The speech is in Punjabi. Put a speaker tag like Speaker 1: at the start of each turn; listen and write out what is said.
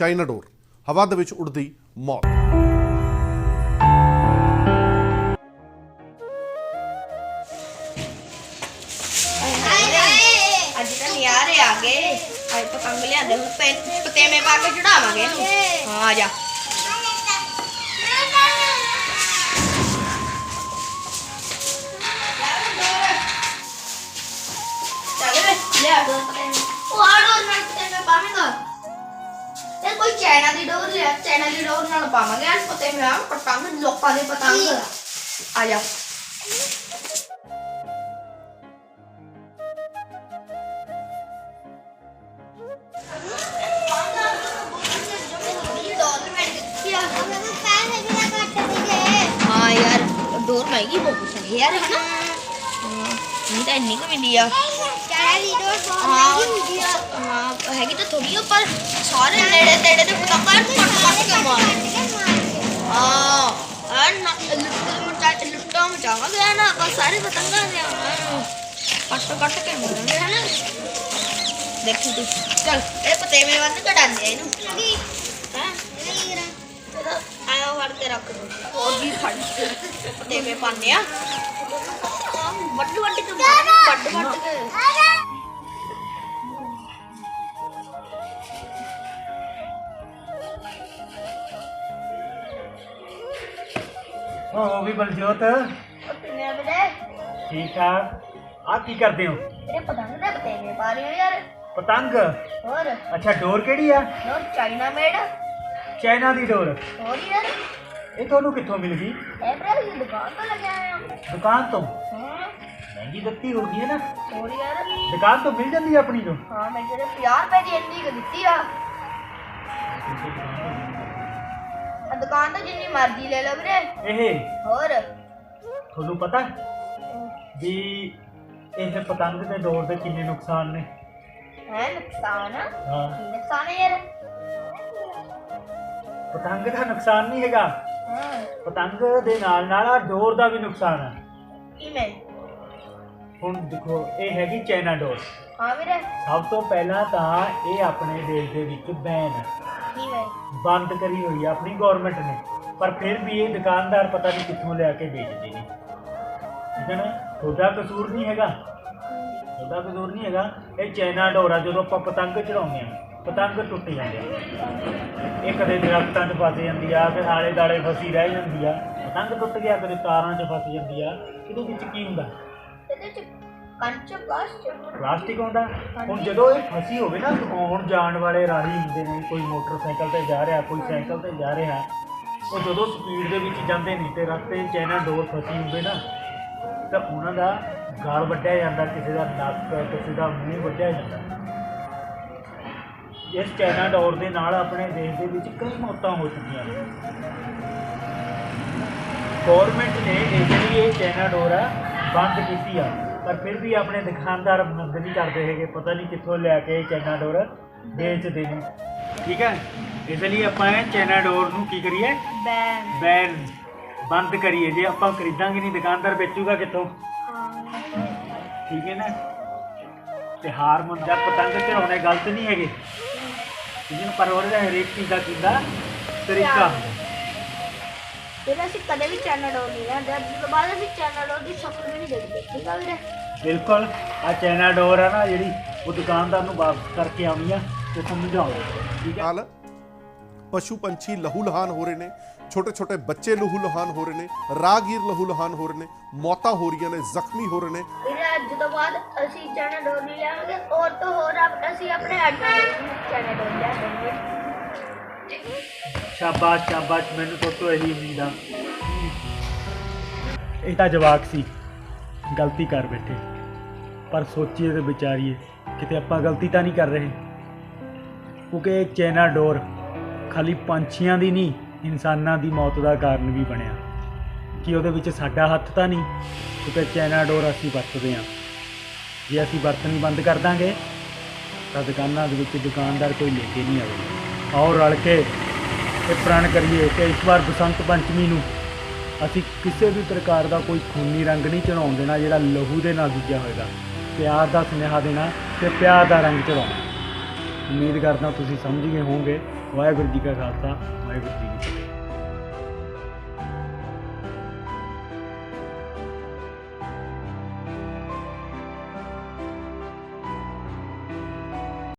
Speaker 1: ਚਾਈਨਾ ਡੋਰ। ਹਵਾ ਦੇ ਵਿੱਚ ਉੱਡਦੀ ਮੌਤ।
Speaker 2: ਅੱਜ ਤਾਂ ਨਿਆਰੇ ਆ ਗਏ। ਅੱਜ ਪਤੰਗ ਲਿਆਂਦੇ ਹੁਣ ਪੈ- ਪਤੇਵੇਂ ਪਾ ਕੇ ਚੜਾਵਾਂਗੇ ਇਹਨੂੰ। ਹਾਂ, ਆ ਜਾ। ਇਹ ਕੋਈ ਚਾਈਨਾ ਦੀ ਡੋਰ ਲਿਆ ਚਾਈਨਾ ਦੀ ਡੋਰ ਨਾਲ ਪਾਵਾਂਗੇ ਅੱਜ ਪਤੇਵੇਂ ਆ ਪਤੰਗ ਲੋਕਾਂ ਦੇ ਪਤੰਗ ਆ ਜਾ ਹਾਂ ਯਾਰ ਡੋਰ ਮਹਿੰਗੀ ਬਹੁਤ ਹੈ ਯਾਰ ਹਨਾ ਹਾਂ ਨਹੀਂ ਤਾਂ ਇੰਨੀ ਕੁ ਮਿਲੀ ਆ ਹਾਂ ਹਾਂ ਹੈਗੀ ਤਾਂ ਥੋੜੀ ਆ ਪਰ ਸਾਰੇ ਨੇੜੇ ਤੇੜੇ ਦੇ ਪਤੰਗਾਂ ਨੂੰ ਕੱਟ ਕੱਟ ਕੇ ਮਾਰ ਹਾਂ ਆ ਨਾ ਲੁੱਟਾਂ ਮਚਾ ਲੁੱਟਾਂ ਮਚਾਵਾਂਗੇ ਨਾ ਆਪਾਂ ਸਾਰੇ ਪਤੰਗਾਂ ਦੇ ਹਾਂ, ਕੱਟ ਕੱਟ ਕੇ ਮਾਰਾਂਗੇ ਹਨਾ ਦੇਖੀ ਤੂੰ ਚਲ ਇਹ ਪਤੇਵੇਂ ਵੱਲ ਕਢਾਉਂਦੇ ਆ ਇਹਨੂੰ ਹਾਂ ਚਲੋ ਆਇਆ ਵੜ ਕੇ ਰੱਖ ਦੋ ਉਹ ਵੀ ਫੜ ਕੇ ਪਤੇਵੇਂ ਪਾਉਂਦੇ ਆ ਵੱਡ ਵੱਡ ਕੇ
Speaker 3: ਉਹ ਵੀ ਬਲਜੋਤ।
Speaker 2: ਉਹ ਕਿੰਨੇ ਬੜੇ
Speaker 3: ਠੀਕ ਠਾਕ ਆ। ਕੀ ਕਰਦੇ ਹੋ?
Speaker 2: ਤੇਰੇ ਪਤੰਗ ਦੇ ਪਤੇਵੇਂ ਪਾ ਰਹੇ ਹੋ ਯਾਰ।
Speaker 3: ਪਤੰਗ?
Speaker 2: ਹੋਰ?
Speaker 3: ਅੱਛਾ ਡੋਰ ਕਿਹੜੀ ਆ?
Speaker 2: ਹੋਰ ਚਾਈਨਾ ਮੇਡ।
Speaker 3: ਚਾਈਨਾ ਦੀ ਡੋਰ।
Speaker 2: ਹੋਰ ਯਾਰ।
Speaker 3: ਇਹ ਤੁਹਾਨੂੰ ਕਿੱਥੋਂ ਮਿਲ ਗਈ?
Speaker 2: ਇਹ ਬਰੇ ਇਹ ਦੁਕਾਨ ਤੋਂ ਲੱਗਿਆ ਆਇਆ
Speaker 3: ਦੁਕਾਨ ਤੋਂ?
Speaker 2: ਹਾਂ।
Speaker 3: ਮਹਿੰਗੀ ਦਿੱਤੀ ਹੋਗੀ ਹੈ ਨਾ?
Speaker 2: ਹੋਰ ਯਾਰ।
Speaker 3: ਦੁਕਾਨ ਤੋਂ ਮਿਲ ਜਾਂਦੀ ਹੈ ਆਪਣੀ ਤੋਂ?
Speaker 2: ਹਾਂ ਮੈਂ ਜਿਹੜੇ 50 ਰੁਪਏ ਦੀ ਇੰਨੀ ਕੁ ਦਿੱਤੀ ਆ ਆ। ਦੁਕਾਨ ਤੋਂ ਜਿੰਨੀ ਮਰਜ਼ੀ ਲੈ ਲਓ ਵੀਰੇ।
Speaker 3: ਇਹ?
Speaker 2: ਹੋਰ?
Speaker 3: ਤੁਹਾਨੂੰ ਪਤਾ ਵੀ ਇਹ ਪਤੰਗ ਦੇ ਡੋਰ ਦੇ ਕਿੰਨੇ ਨੁਕਸਾਨ ਨੇ?
Speaker 2: ਹੈ ਨੁਕਸਾਨ?
Speaker 3: ਹਾਂ।
Speaker 2: ਨੁਕਸਾਨ ਹੈ ਯਾਰ।
Speaker 3: ਪਤੰਗ ਦਾ ਨੁਕਸਾਨ ਨਹੀਂ ਹੈਗਾ। ਪਤੰਗ ਦੇ ਨਾਲ ਨਾਲ ਆ ਡੋਰ ਦਾ ਵੀ ਨੁਕਸਾਨ ਹੈ।
Speaker 2: ਕਿਵੇਂ
Speaker 3: ਹੁਣ ਦੇਖੋ ਇਹ ਹੈਗੀ ਚਾਈਨਾ ਡੋਰ।
Speaker 2: ਹਾਂ ਵੀਰੇ।
Speaker 3: ਸਭ ਤੋਂ ਪਹਿਲਾਂ ਤਾਂ ਇਹ ਆਪਣੇ ਦੇਸ਼ ਦੇ ਵਿੱਚ ਬੈਨ ਹੈ।
Speaker 2: ਕਿਵੇਂ
Speaker 3: ਬੰਦ ਕਰੀ ਹੋਈ ਆ ਆਪਣੀ ਗਵਰਨਮੈਂਟ ਨੇ। ਪਰ ਫਿਰ ਵੀ ਇਹ ਦੁਕਾਨਦਾਰ ਪਤਾ ਨਹੀਂ ਕਿੱਥੋਂ ਲਿਆ ਕੇ ਵੇਚਦੇ ਨੇ। ਠੀਕ ਹੈ ਨਾ? ਤੁਹਾਡਾ ਕਸੂਰ ਨਹੀਂ ਹੈਗਾ। ਤੁਹਾਡਾ ਕਸੂਰ ਨਹੀਂ ਹੈਗਾ। ਇਹ ਚਾਈਨਾ ਡੋਰਾ ਜਦੋਂ ਆਪਾਂ ਪਤੰਗ ਚੜਾਉਂਦੇ ਆ ਪਤੰਗ ਟੁੱਟ ਜਾਂਦੇ ਆ। ਇਹ ਕਦੇ ਦਰਖਤਾਂ 'ਚ ਫਸ ਜਾਂਦੀ ਆ ਫਿਰ ਆਲੇ ਦਾਲੇ ਫਸੀ ਰਹਿ ਜਾਂਦੀ ਆ। ਪਤੰਗ ਟੁੱਟ ਗਿਆ ਕਦੇ ਤਾਰਾਂ 'ਚ ਫਸ ਜਾਂਦੀ ਆ। ਇਹਦੇ ਵਿੱਚ ਕੀ ਹੁੰਦਾ?
Speaker 2: ਇਹਦੇ ਚ ਕੰਚ ਪਲਾਸਟਿਕ
Speaker 3: ਪਲਾਸਟਿਕ ਹੁੰਦਾ। ਹੁਣ ਜਦੋਂ ਇਹ ਫਸੀ ਹੋਵੇ ਨਾ ਆਉਣ ਜਾਣ ਵਾਲੇ ਰਾਹੀ ਹੁੰਦੇ ਨੇ ਕੋਈ ਮੋਟਰਸਾਈਕਲ ਤੇ ਜਾ ਰਿਹਾ ਕੋਈ ਸਾਈਕਲ ਤੇ ਜਾ ਰਿਹਾ ਉਹ ਜਦੋਂ ਸਪੀਡ ਦੇ ਵਿੱਚ ਜਾਂਦੇ ਨੇ ਤੇ ਰਸਤੇ 'ਚ ਚਾਈਨਾ ਡੋਰ ਫਸੀ ਹੋਵੇ ਨਾ ਤਾਂ ਉਹਨਾਂ ਦਾ ਗਲ ਵੱਢਿਆ ਜਾਂਦਾ ਕਿਸੇ ਦਾ ਨੱਕ ਕਿਸੇ ਦਾ ਮੂੰਹ ਵੱਢਿਆ ਜਾਂਦਾ। ਇਸ ਚਾਈਨਾ ਡੋਰ ਦੇ ਨਾਲ ਆਪਣੇ ਦੇਸ਼ ਦੇ ਵਿੱਚ ਕਈ ਮੌਤਾਂ ਹੋ ਚੁੱਕੀਆਂ ਨੇ। ਗਵਰਨਮੈਂਟ ਨੇ ਇਸ ਲਈ ਇਹ ਚਾਈਨਾ ਡੋਰ ਆ ਬੰਦ ਕੀਤੀ ਆ। ਪਰ ਫਿਰ ਵੀ ਆਪਣੇ ਦੁਕਾਨਦਾਰ ਬੰਦ ਨਹੀਂ ਕਰਦੇ ਹੈਗੇ ਪਤਾ ਨਹੀਂ ਕਿੱਥੋਂ ਲਿਆ ਕੇ ਚਾਈਨਾ ਡੋਰ ਵੇਚਦੇ ਨੇ ਠੀਕ ਹੈ? ਇਸ ਲਈ ਆਪਾਂ ਇਹ ਚਾਈਨਾ ਡੋਰ ਨੂੰ ਕੀ ਕਰੀਏ?
Speaker 2: ਬੈਨ।
Speaker 3: ਬੈਨ। ਬੰਦ ਕਰੀਏ। ਜੇ ਆਪਾਂ ਖਰੀਦਾਂਗੇ ਨਹੀਂ ਦੁਕਾਨਦਾਰ ਵੇਚੂਗਾ ਕਿੱਥੋਂ? ਠੀਕ ਹੈ ਨਾ? ਤੇ ਹਾਰ ਮੰਦਾ ਪਤੰਗ ਚੜਾਉਣੇ ਗਲਤ ਨਹੀਂ ਹੈਗੇ। ਠੀਕ ਹੈ ਨਾ? ਪਰ ਉਹਦਾ ਹਰੇਕ ਚੀਜ਼ ਦਾ ਕਿੰਦਾ? ਤਰੀਕਾ। ਹੁੰਦਾ
Speaker 2: ਫਿਰ ਅਸੀਂ ਕਦੇ ਵੀ ਚੈਨਲ ਡੋਰ ਨਹੀਂ ਲੈਂਦੇ। ਅੱਜ ਤੋਂ ਬਾਅਦ ਅਸੀਂ ਚੈਨਲ ਡੋਰ ਦੀ ਸ਼ਕਲ ਵੀ ਨਹੀਂ ਦੇਖਦੇ ਠੀਕ ਆ ਵੀਰੇ?
Speaker 3: ਬਿਲਕੁਲ ਆ ਚਾਈਨਾ ਡੋਰ ਆ ਨਾ ਜਿਹੜੀ ਉਹ ਦੁਕਾਨਦਾਰ ਨੂੰ ਵਾਪਸ ਕਰਕੇ ਆਉਣੀ ਆ ਤੇ ਸਮਝਾਓ। ਠੀਕ ਹੈ
Speaker 1: ਨਾਲ ਪਸ਼ੂ ਪੰਛੀ ਲਹੂ ਲਹਾਨ ਹੋ ਰਹੇ ਨੇ ਛੋਟੇ ਛੋਟੇ ਬੱਚੇ ਲਹੂ ਲਹਾਨ ਹੋ ਰਹੇ ਨੇ ਰਾਹਗੀਰ ਲਹੂ ਲਹਾਨ ਹੋ ਰਹੇ ਨੇ ਮੌਤਾਂ ਹੋ ਰਹੀਆਂ ਨੇ ਜ਼ਖਮੀ ਹੋ ਰਹੇ ਨੇ।
Speaker 2: ਵੀਰੇ ਅੱਜ ਤੋਂ ਬਾਅਦ ਅਸੀਂ ਚੈਨਲ ਡੋਰ ਨਹੀਂ ਲਿਆਵਾਂਗੇ ਔਰ ਤੋਂ ਹੋਰ ਆਪ- ਅਸੀਂ ਆਪਣੇ ਅੱਡਾ ਚੈਨਲ ਡੋਰ ਲਿਆਵਾਂਗੇ
Speaker 3: ਸ਼ਾਬਾਸ਼ ਸ਼ਾਬਾਸ਼, ਮੈਨੂੰ ਤੋਂ ਤੋਂ ਇਹੀ ਉਮੀਦ ਆ। ਇਹ ਤਾਂ ਜਵਾਕ ਸੀ, ਗਲਤੀ ਕਰ ਬੈਠੇ। ਪਰ ਸੋਚੀਏ ਤੇ ਵਿਚਾਰੀਏ, ਕਿਤੇ ਆਪਾਂ ਗਲਤੀ ਤਾਂ ਨਹੀਂ ਕਰ ਰਹੇ। ਕਿਉਂਕਿ ਇਹ ਚਾਈਨਾ ਡੋਰ ਖਾਲੀ ਪੰਛੀਆਂ ਦੀ ਨਹੀਂ, ਇਨਸਾਨਾਂ ਦੀ ਮੌਤ ਦਾ ਕਾਰਨ ਵੀ ਬਣਿਆ। ਕਿ ਉਹਦੇ ਵਿੱਚ ਸਾਡਾ ਹੱਥ ਤਾਂ ਨਹੀਂ, ਕਿਉਂਕਿ ਚਾਈਨਾ ਡੋਰ ਅਸੀਂ ਵਰਤਦੇ ਹਾਂ। ਜੇ ਅਸੀਂ ਵਰਤਣੀ ਬੰਦ ਕਰ ਦਾਂਗੇ, ਤਾਂ ਦੁਕਾਨਾਂ ਦੇ ਵਿੱਚ ਦੁਕਾਨਦਾਰ ਕੋਈ ਲੈ ਕੇ ਨਹੀਂ ਆਵੇਗਾ। ਆਓ ਰਲ ਕੇ ਇਹ ਪ੍ਰਣ ਕਰੀਏ ਕਿ ਇਸ ਵਾਰ ਬਸੰਤ ਪੰਚਮੀ ਨੂੰ ਅਸੀਂ ਕਿਸੇ ਵੀ ਪ੍ਰਕਾਰ ਦਾ ਕੋਈ ਖੂਨੀ ਰੰਗ ਨਹੀਂ ਚੜਾਉਣ ਦੇਣਾ, ਜਿਹੜਾ ਲਹੂ ਦੇ ਨਾਲ ਦੂਜਾ ਹੋਏਗਾ। ਪਿਆਰ ਦਾ ਸੁਨੇਹਾ ਦੇਣਾ ਤੇ ਪਿਆਰ ਦਾ ਰੰਗ ਚੜਾਉਣਾ ਉਮੀਦ ਕਰਦਾ ਤੁਸੀਂ ਸਮਝ ਗਏ ਹੋਵੋਗੇ। ਵਾਹਿਗੁਰੂ ਜੀ ਕਾ ਖਾਲਸਾ, ਵਾਹਿਗੁਰੂ ਜੀ ਕੀ